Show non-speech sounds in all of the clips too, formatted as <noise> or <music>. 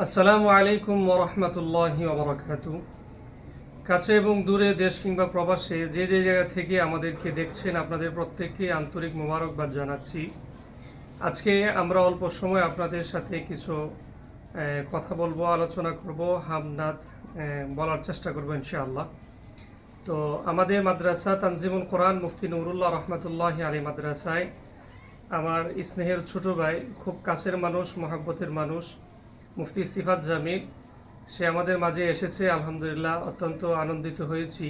আসসালামু আলাইকুম ওরহমতুল্লাহ ওবরাকাত কাছে এবং দূরে দেশ কিংবা প্রবাসে যে যে জায়গা থেকে আমাদেরকে দেখছেন, আপনাদের প্রত্যেককে আন্তরিক মোবারকবাদ জানাচ্ছি। আজকে আমরা অল্প সময় আপনাদের সাথে কিছু কথা বলব, আলোচনা করব হামনাথ বলার চেষ্টা করব ইনশাআল্লাহ। তো আমাদের মাদ্রাসা তানজিমুল কোরআন মুফতি নুরুল্লাহ রহমতুল্লাহ আলী মাদ্রাসায় আমার স্নেহের ছোট ভাই, খুব কাছের মানুষ, মহাব্বতের মানুষ মুফতি সিফাত জামিল, সে আমাদের মাঝে এসেছে, আলহামদুলিল্লাহ, অত্যন্ত আনন্দিত হয়েছি।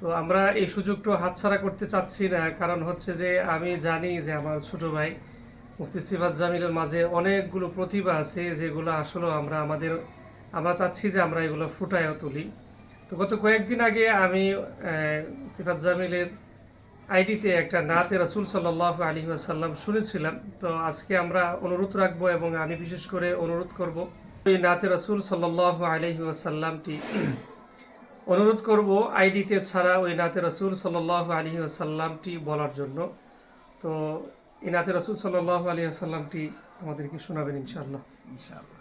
তো আমরা এই সুযোগটা হাতছাড়া করতে চাচ্ছি না, কারণ হচ্ছে যে আমি জানি যে আমার ছোট ভাই মুফতি সিফাত জামিলের মাঝে অনেকগুলো প্রতিভা আছে, যেগুলো আসলে আমরা আমাদের, আমরা চাচ্ছি যে আমরা এগুলো ফুটায়ও তুলি। তো গত কয়েকদিন আগে আমি সিফাত জামিলের আইডিতে একটা নাতে রাসুল সাল্লাহ আলী আসাল্লাম শুনেছিলাম। তো আজকে আমরা অনুরোধ রাখব এবং আমি বিশেষ করে অনুরোধ করব, এই নাতে রাসুল সাল্লাহ আলহি আসাল্লামটি অনুরোধ করব আইডিতে ছাড়া ওই নাতে রাসুল সাল্লাহ আলী আসাল্লামটি বলার জন্য। তো এই নাতে রাসুল সাল্লাহ আলী আসাল্লামটি আমাদেরকে শোনাবেন ইনশাআল্লাহ। ইনশাআল্লাহ।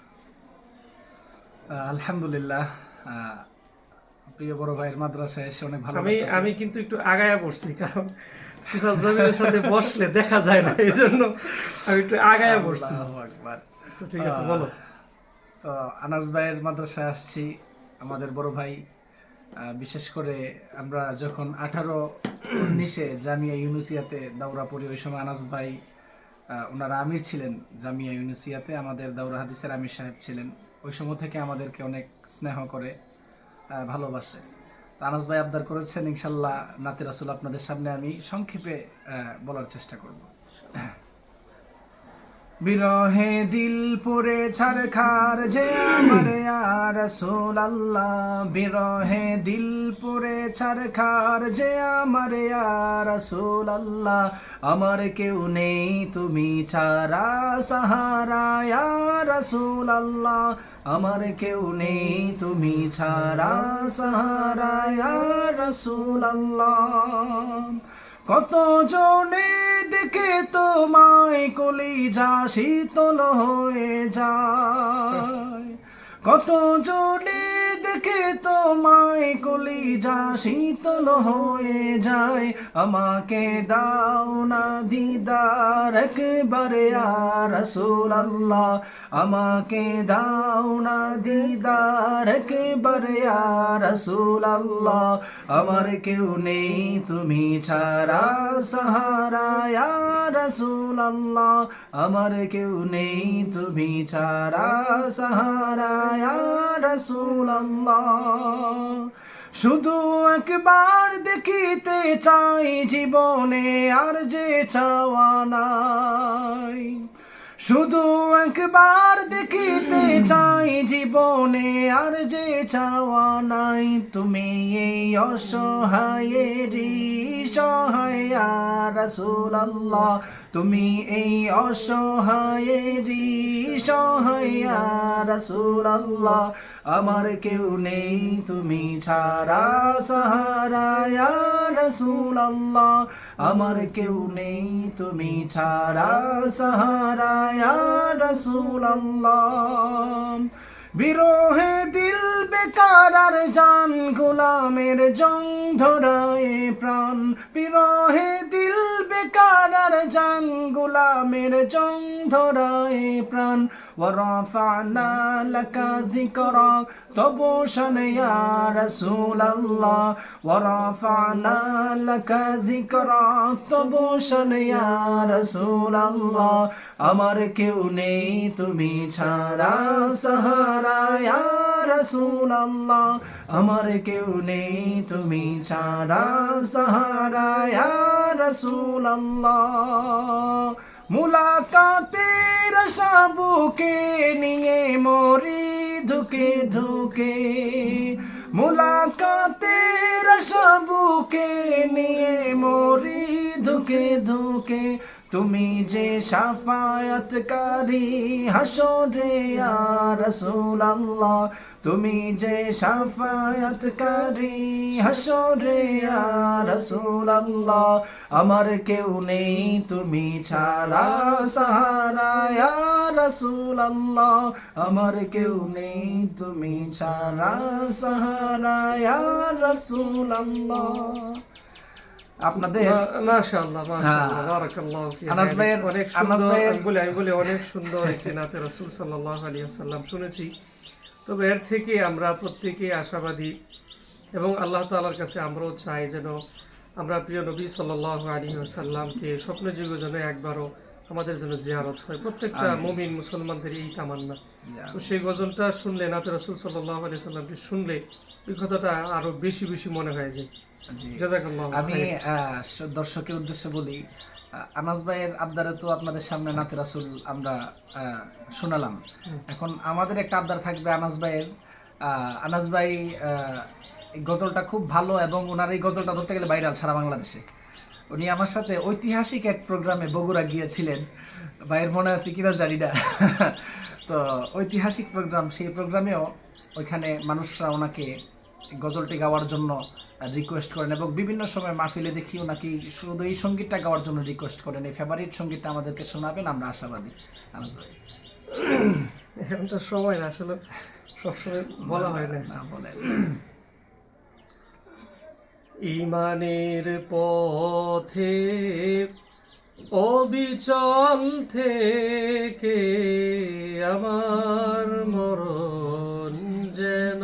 আলহামদুলিল্লাহ। প্রিয় বড় ভাইয়ের মাদ্রাসায় এসে অনেক ভালো আমি আমি কিন্তু একটু আগায়া পড়ছি কারণ সিফাত জামিলের সাথে বসলে দেখা যায় না এই জন্য আমি একটু আগায়া পড়ছি। আচ্ছা ঠিক আছে বলো। তো আনাস ভাইয়ের মাদ্রাসায় আসছি আমাদের বড় ভাই। বিশেষ করে আমরা যখন আঠারো উনিশে জামিয়া ইউনুসিয়াতে দাওরা পড়ি ওই সময় আনাস ভাই ওনারা আমির ছিলেন জামিয়া ইউনুসিয়াতে আমাদের দাওরা হাদিসের আমির সাহেব ছিলেন। ওই সময় থেকে আমাদেরকে অনেক স্নেহ করে। ভালোবাসে। তো আনাস ভাই আবদার করেছেন, ইনশাল্লাহ নাতি রাসুল আপনাদের সামনে আমি সংক্ষেপে বলার চেষ্টা করব। বিরহে দিল পরে ছারখার যে আমার রসুল আল্লাহ বিরহে দিল পরে ছারখার যে আমার রসুল আল্লাহ আমার কেউ নেই তুমি ছাড়া সাহারা রসুল আল্লাহ আমার কেউ নেই তুমি ছাড়া সাহারা রসুল আল্লাহ কত জনে দেখে তোমায় কলিজা শীতল হয়ে যায়। কত জনে দেখে তোমায় কলিজা শীতল হয়ে যায়। আমাকে দাও না দিদার, একবারে আর রসুল আল্লাহ আমাকে দাও না দিদার, একবারে আর রসুল আল্লাহ আমার কেউ নেই, তুমি ছাড়া সাহারা রসুল আল্লাহ আমার কেউ নেই, তুমি ছাড়া সাহারা রসুল আল্লাহ শুধু একবার দেখিতে চাই জীবনে আর যে চাওয়া নাই। শুধু একবার দেখিতে চাই জীবনে আর যে চাওয়া নাই, তুমি এই অসহায়েরই সহায় রসুল আল্লাহ তুমি এই অসহায়েরই সহায় রসুল আল্লাহ আমার কেউ নেই, তুমি ছাড়া সাহারা। রসুল আল্লাহ আমার কেউ নেই, তুমি ছাড়া সাহারা। বিরোহে দিল বেকার আর জান গোলামের জং ধরায় প্রাণ। বিরোহে দিল বেকার আর জান গোলামের জং ধরায় প্রাণ। ওরফানা তবশন ইয়া রাসূলুল্লাহ। ওরফানা তবশন ইয়া রাসূলুল্লাহ। আমার আর কেউ নেই তুমি ছাড়া। সাহারা রসুল আমার কেউ নেই তুমি ছাড়া। সাহারা রসুল আল্লাহ মুলাকাতের সাবুকে নিয়ে মরি ধুকে ধুকে। মুলাকাতের সাবুকে নিয়ে মরি ধুকে ধুকে তুমি যে সাফায়াতকারী হাসরে রসুল আল্লাহ তুমি যে সাফায়াতকারী হাসরে রসুল আল্লাহ আমার কেউ নেই তুমি ছাড়া সাহারা রসুল আল্লাহ আমার কেউ নেই তুমি ছাড়া সাহারা রসুল আল্লাহ আপনাদের? মাশাআল্লাহ মাশাআল্লাহ হ্যাঁ। বারাকাল্লাহু ফি আনাস ভাইয়ের- অনেক সুন্দর ভাইয়ের- আমি বলি আমি বলি অনেক সুন্দর একটি নাতে রাসূল সাল্লাল্লাহু আলাইহি ওয়াসাল্লাম শুনেছি। তবে এর থেকে আমরা প্রত্যেকেই আশাবাদী এবং আল্লাহ তাআলার কাছে আমরাও চাই যেন আমরা প্রিয় নবী সাল্লাল্লাহু আলাইহি ওয়াসাল্লামকে স্বপ্ন যুগ যেন একবারও আমাদের জন্য জিয়ারত হয়। প্রত্যেকটা। মুমিন মুসলমানদের এই তামান্না। তো সেই গজলটা শুনলে নাতে রাসূল সাল্লাল্লাহু আলাইহি শুনলে ওই কথাটা আরও বেশি বেশি মনে হয় যে আমি দর্শকের উদ্দেশ্যে বলি আনাস ভাইয়ের আবদারে তো আপনাদের সামনে নাতে রাসুল আমরা শোনালাম। এখন আমাদের একটা আবদার থাকবে আনাস ভাইয়ের। আনাস ভাই গজলটা খুব ভালো এবং ওনার এই গজলটা ধরতে গেলে ভাইরাল সারা বাংলাদেশে। উনি আমার সাথে ঐতিহাসিক এক প্রোগ্রামে বগুড়া গিয়েছিলেন। ভাইয়ের মনে আছে কিনা জানি না। <laughs> তো ঐতিহাসিক প্রোগ্রাম সেই প্রোগ্রামেও ওইখানে মানুষরা ওনাকে গজলটি গাওয়ার জন্য রিকোয়েস্ট করেন এবং বিভিন্ন সময় মাহফিলে দেখিও নাকি শুধু এই সঙ্গীতটা গাওয়ার জন্য রিকোয়েস্ট করেন। এই ফেভারিট সঙ্গীতটা আমাদেরকে শোনাবেন আমরা আশাবাদী। আনাজ ভাই। এখন তো সময় না আসলে সবসময় বলা হয় না না বলেন। ইমানের পথে অবিচল থেকে আমার মরণ যেন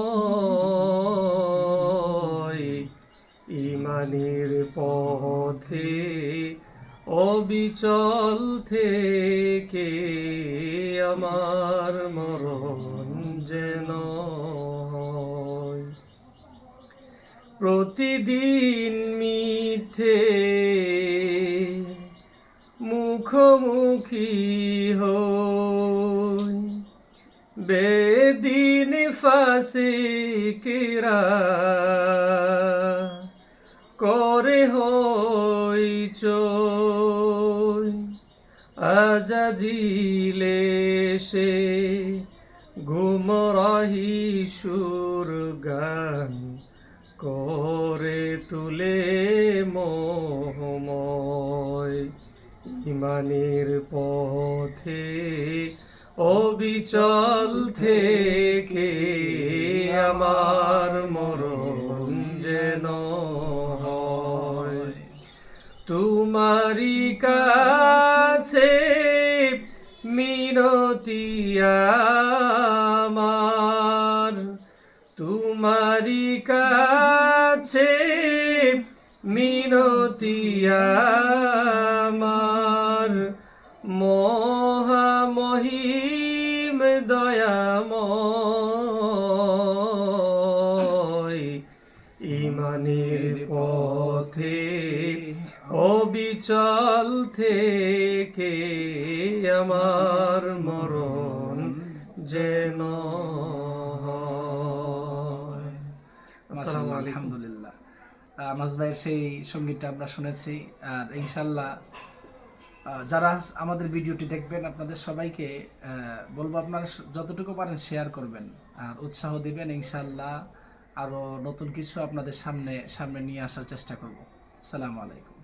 পথে অবিচল থেকে আমার মরণ যেন প্রতিদিন মিথে মুখোমুখি হই। বেদিন ফাঁসে কেরা করে হই চই আজাজিলে সে ঘুমরাহি সুর গান করে তুলে মোহময় ইমানের পথে অবিচল থেকে আমার মরণ যেন তোমারি কাছে মিনতি আমার। তোমারি কাছে মিনতি আমার। মহামহিম ইমানের পথে অবিচল থেকে আমার মরণ যেন আলহামদুলিল্লাহ। আনাজ ভাইয়ের সেই সঙ্গীতটা আমরা শুনেছি আর ইনশাল্লাহ যারা আমাদের ভিডিওটি দেখবেন আপনাদের সবাইকে বলব আপনারা যতটুকু পারেন শেয়ার করবেন আর উৎসাহ দিবেন ইনশাল্লাহ আরও নতুন কিছু আপনাদের সামনে সামনে নিয়ে আসার চেষ্টা করব। সালাম আলাইকুম।